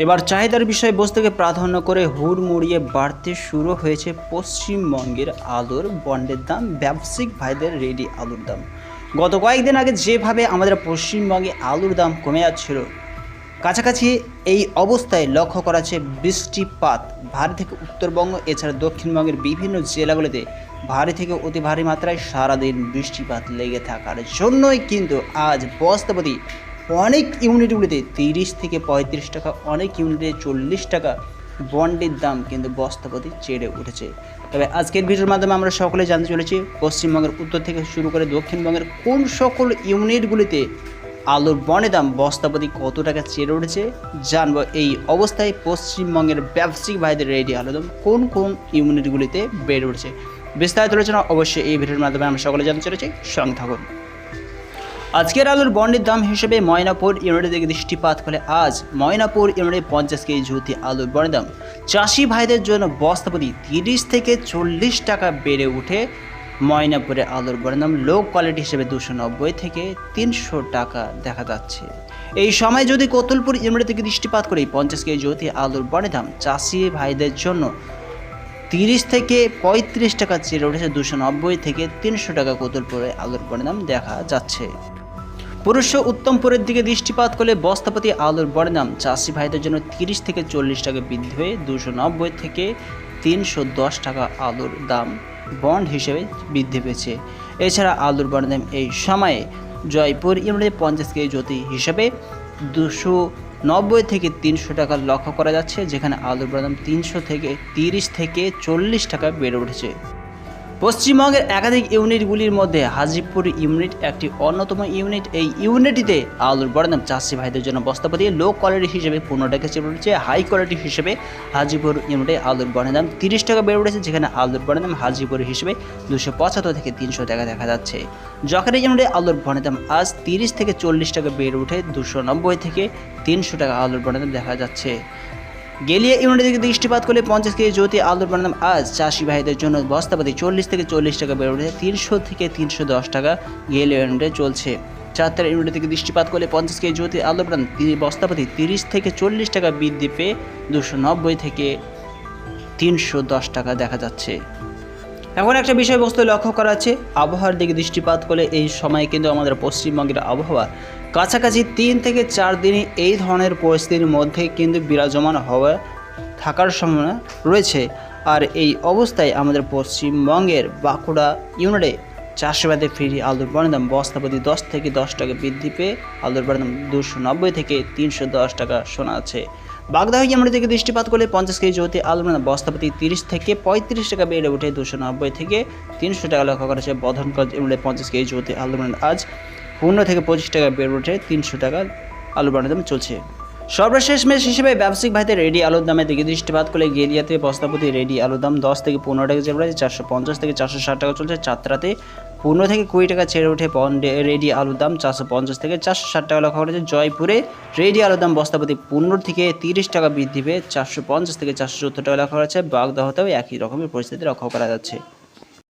এবার চাহিদার বিষয়ে বস্তুকে প্রাধান্য করে হুড়মুড়িয়ে বাড়তে শুরু হয়েছে পশ্চিমবঙ্গের আলুর বন্ডের দাম, ব্যবসায়িক ভাইদের রেডি আলুর দাম। গত কয়েকদিন আগে যেভাবে আমাদের পশ্চিমবঙ্গে আলুর দাম কমে যাচ্ছিল, কাছাকাছি এই অবস্থায় লক্ষ্য করা বৃষ্টিপাত। ভারী থেকে উত্তরবঙ্গ, এছাড়া দক্ষিণবঙ্গের বিভিন্ন জেলাগুলিতে ভারী থেকে অতি ভারী মাত্রায় সারাদিন বৃষ্টিপাত লেগে থাকার জন্যই কিন্তু আজ বস্তাপতি অনেক ইউনিটগুলিতে তিরিশ থেকে পঁয়ত্রিশ টাকা, অনেক ইউনিটে চল্লিশ টাকা বন্ডের দাম কিন্তু বস্তাপতি চেড়ে উঠেছে। তবে আজকের ভিডিওর মাধ্যমে আমরা সকলে জানতে চলেছি, পশ্চিমবঙ্গের উত্তর থেকে শুরু করে দক্ষিণবঙ্গের কোন সকল ইউনিটগুলিতে আলুর বনে দাম বস্তাপতি কত টাকা চেড়ে উঠেছে, জানব এই অবস্থায় পশ্চিমবঙ্গের ব্যবসায়িক ভাইদের রেডি আলুর দাম কোন কোন ইউনিটগুলিতে বেড়ে উঠেছে। বিস্তারিত আলোচনা অবশ্যই এই ভিডিওর মাধ্যমে আমরা সকলে জানতে চলেছি, সঙ্গে থাকুন। আজকের আলুর বন্ডের দাম হিসেবে ময়নাপুর ইউনিটের দিকে দৃষ্টিপাত করে আজ ময়নাপুর ইউনিটে পঞ্চাশ কেজি ঝুতি আলুর বন্ডের দাম। চাষি ভাইদের জন্য বস্তাপতি তিরিশ থেকে চল্লিশ টাকা বেড়ে উঠে ময়নাপুরে আলুর বন্ডের দাম। লো কোয়ালিটি হিসেবে দুশো নব্বই থেকে তিনশো টাকা দেখা যাচ্ছে। এই সময় যদি কোতুলপুর ইউনিটের দিকে দৃষ্টিপাত করি, পঞ্চাশ কেজি জ্যোতি আলুর বন্ডের দাম চাষি ভাইদের জন্য তিরিশ থেকে পঁয়ত্রিশ টাকা চেড়ে উঠেছে দুশো নব্বই থেকে তিনশো টাকা কোতুলপুরে আলুর পরিণাম দেখা যাচ্ছে। পুরুষ উত্তমপুরের দিকে দৃষ্টিপাত করলে বস্তাপতি আলুর বড়নাম চাষি ভাইদের জন্য তিরিশ থেকে চল্লিশ টাকা বৃদ্ধি হয়ে দুশো নব্বই থেকে তিনশো দশ টাকা আলুর দাম বন্ড হিসেবে বৃদ্ধি পেয়েছে। এছাড়া আলুর বড়নাম এই সময়ে জয়পুর ইউনিটে পঞ্চাশ কেজি জ্যোতি হিসেবে দুশো নব্বই থেকে তিনশো টাকা লক্ষ্য করা যাচ্ছে, যেখানে আলুর বাদাম তিনশো থেকে তিরিশ থেকে চল্লিশ টাকা বেড়ে উঠেছে। পশ্চিমবঙ্গের একাধিক ইউনিটগুলির মধ্যে হাজিপুর ইউনিট একটি অন্যতম ইউনিট। এই ইউনিটিতে আলুর বড়দাম চাষি ভাইদের জন্য বস্তাপতি লো কোয়ালিটি হিসেবে পনেরো টাকা চেপে উঠেছে হাই কোয়ালিটি হিসেবে হাজিপুর ইউনিটে আলুর বড়দাম তিরিশ টাকা বেড়ে উঠেছে, যেখানে আলুর বড়দাম হাজিপুর হিসেবে দুশো পঁচাত্তর থেকে তিনশো টাকা দেখা যাচ্ছে। জখারি ইউনিটে আলুর বড়দাম আজ তিরিশ থেকে চল্লিশ টাকা বেড়ে উঠে, দুশো নব্বই থেকে তিনশো টাকা আলুর বড়দাম দেখা যাচ্ছে। গেলিয়া ইউনিটের দিকে দৃষ্টিপাত করলে পঞ্চাশ কেজি জ্যোতি আলুর বানাম আজ চাষি ভাইদের জন্য বস্তাপাতি চল্লিশ থেকে চল্লিশ টাকা বেড়ে উঠেছে তিনশো থেকে তিনশো দশ টাকা গেলিয়া ইউনিটে চলছে। চারটার ইউনিটের দিকে দৃষ্টিপাত করলে পঞ্চাশ কেজি জ্যোতি আলুর বানাম বস্তাপাতি তিরিশ থেকে চল্লিশ টাকা বৃদ্ধি পেয়ে দুশো নব্বই থেকে তিনশো দশ টাকা দেখা যাচ্ছে। এখন একটা বিষয়বস্তু লক্ষ্য করা আছে আবহাওয়ার দিকে দৃষ্টিপাত করলে এই সময় কিন্তু আমাদের পশ্চিমবঙ্গের আবহাওয়া। কাছাকাছি তিন থেকে চার দিনই এই ধরনের পরিস্থিতির মধ্যে কিন্তু বিরাজমান হওয়া থাকার সম্ভাবনা রয়েছে। আর এই অবস্থায় আমাদের পশ্চিমবঙ্গের বাঁকুড়া ইউনিটে চাষবাদে ফিরি আলুর বাদাম বস্তাপতি দশ থেকে দশ টাকা বৃদ্ধি পেয়ে আলুর বাদাম দুশো নব্বই থেকে তিনশো দশ টাকা শোনা আছে বাগদাহ ইউনিট থেকে দৃষ্টিপাত করলে পঞ্চাশ কেজি জ্যোতি বাদাম বস্তাপতি তিরিশ থেকে পঁয়ত্রিশ টাকা বেড়ে উঠে দুশো নব্বই থেকে তিনশো টাকা লক্ষ্য করা বধনগঞ্জ ইউনিটে পঞ্চাশ কেজি জ্যোতি বাদাম আজ পনেরো থেকে পঁচিশ টাকা বেড়ে উঠে তিনশো টাকা আলু দাম চলছে। সর্বশেষ ম্যাচ হিসেবে ব্যবসায়িক ভাইতে রেডি আলুর দামের দিকে দৃষ্টিপাত করলে গেরিয়াতে বস্তাপতি রেডি আলুর দাম দশ থেকে পনেরো টাকা চেপে চারশো পঞ্চাশ থেকে চারশো ষাট টাকা চলছে। চাত্রাতে পনেরো থেকে কুড়ি টাকা ছেড়ে উঠে পন্ডে রেডি আলুর দাম, চারশো পঞ্চাশ থেকে চারশো ষাট টাকা লক্ষ্য করেছে জয়পুরে রেডি আলুর দাম বস্তাপতি পনেরো থেকে তিরিশ টাকা বৃদ্ধি পেয়ে চারশো পঞ্চাশ থেকে চারশো সত্তর টাকা লক্ষ্য করা যাচ্ছে। বাগদাহতেও একই রকমের পরিস্থিতি লক্ষ্য করা যাচ্ছে।